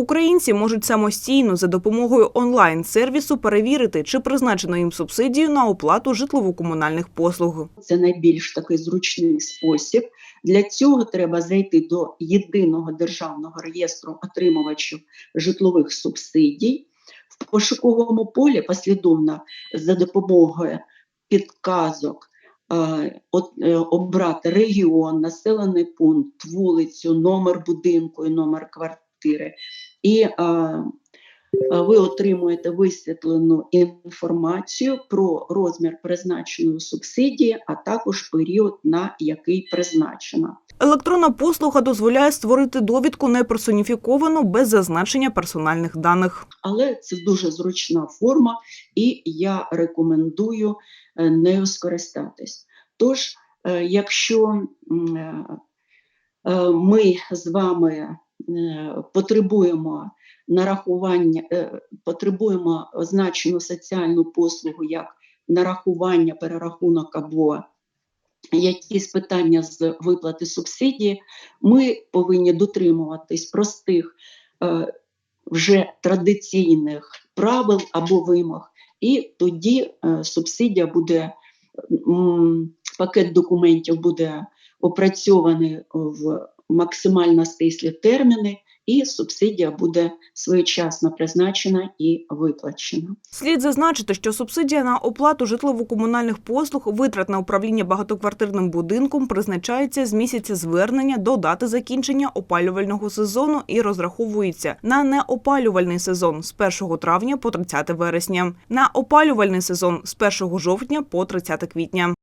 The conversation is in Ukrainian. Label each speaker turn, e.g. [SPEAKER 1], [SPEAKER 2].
[SPEAKER 1] Українці можуть самостійно за допомогою онлайн-сервісу перевірити, чи призначено їм субсидію на оплату житлово-комунальних послуг.
[SPEAKER 2] Це найбільш такий зручний спосіб. Для цього треба зайти до єдиного державного реєстру отримувачів житлових субсидій. В пошуковому полі послідовно за допомогою підказок е, е, обрати регіон, населений пункт, вулицю, номер будинку і номер квартири. І е, ви отримуєте висвітлену інформацію про розмір призначеної субсидії, а також період, на який призначена.
[SPEAKER 1] Електронна послуга дозволяє створити довідку неперсоніфіковану без зазначення персональних даних.
[SPEAKER 2] Але це дуже зручна форма, і я рекомендую е, нею скористатись. Тож, е, якщо е, ми з вами потребуємо нарахування, е, потребуємо означену соціальну послугу як нарахування, перерахунок або якісь питання з виплати субсидії, ми повинні дотримуватись простих е, вже традиційних правил або вимог, і тоді е, субсидія буде, пакет документів буде опрацьований в максимально стислі терміни, і субсидія буде своєчасно призначена і виплачена.
[SPEAKER 1] Слід зазначити, що субсидія на оплату житлово-комунальних послуг, витрат на управління багатоквартирним будинком призначається з місяця звернення до дати закінчення опалювального сезону і розраховується на неопалювальний сезон з 1 травня по 30 вересня, на опалювальний сезон з 1 жовтня по 30 квітня.